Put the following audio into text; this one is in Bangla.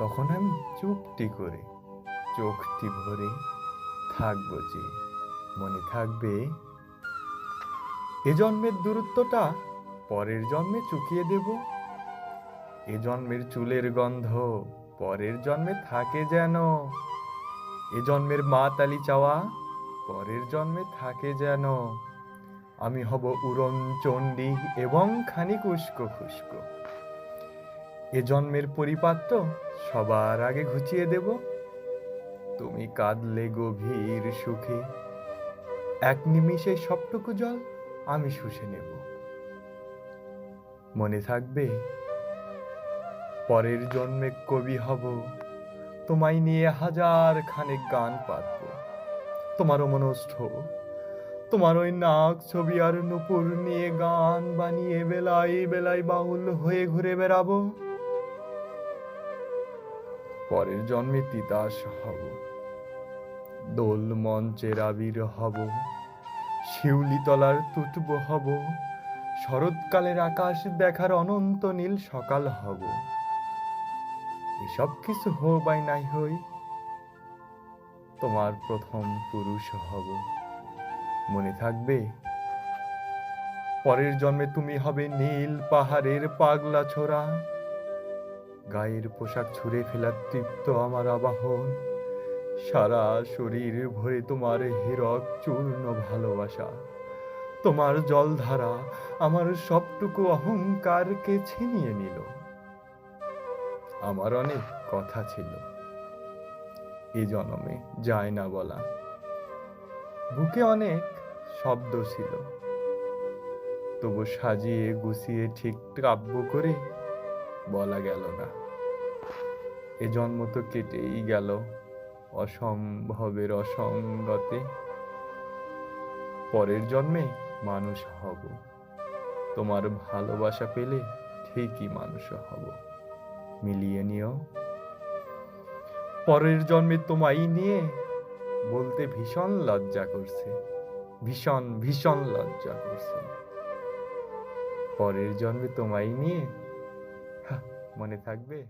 তখন আমি চুপটি করে, চোখটি ভরে থাকব যে, মনে থাকবে। এ জন্মের দূরত্বটা পরের জন্মে চুকিয়ে দেব। এ জন্মের চুলের গন্ধ পরের জন্মে থাকে যেন। এ জন্মের মা তালি চাওয়া পরের জন্মে থাকে যেন। আমি হব উড়ন চণ্ডী এবং খানিক উস্কো খুস্কো। এ জন্মের পরিপাত্র সবার আগে ঘুচিয়ে দেব। তুমি কাঁদলে গভীর সুখে, এক নিমিষে সবটুকু জল আমি শুষে নেব। মনে থাকবে, পরের জন্মে কবি হব, তোমায় নিয়ে হাজার খানেক গান পাতব। তোমারও মনস্থ, তোমার ওই নাক, ছবি আর নুপুর নিয়ে গান বানিয়ে বেলায় বেলায় বাউল হয়ে ঘুরে বেড়াবো। পরের জন্মে তিতাস হব। দোল মঞ্চের আবির হব। শিউলি তলার তুটব হব। শরৎকালের আকাশ দেখার অনন্ত নীল সকাল হব। এসব কিছু হো বাই নাই হই, তোমার প্রথম পুরুষ হব। মনে থাকবে, পরের জন্মে তুমি হবে নীল পাহাড়ের পাগলা ছোড়া। গায়ের পোশাক ছুঁড়ে ফেলার তৃপ্ত আমার আবাহন। সারা শরীর ভরে তোমার হীরক চূর্ণ ভালোবাসা। তোমার জলধারা আমার সবটুকু অহংকারকে ছিনিয়ে নিল। আমার অনেক কথা ছিল। এ জনমে যায় না বলা। বুকে অনেক শব্দ ছিল। তবু সাজিয়ে গুছিয়ে ঠিক কাব্য করে বলা গেল না। এ জন্ম তো কেটেই গেল অসম্ভবের অসঙ্গতে। পরের জন্মে মানুষ হব। তোমার ভালোবাসা পেলে ঠিকই মানুষ হব। মিলিয়ে নিও। পরের জন্মে তোমায় নিয়ে বলতে ভীষণ লজ্জা করছে। ভীষণ ভীষণ লজ্জা করছে। পরের জন্মে তোমায় নিয়ে মনে থাকবে?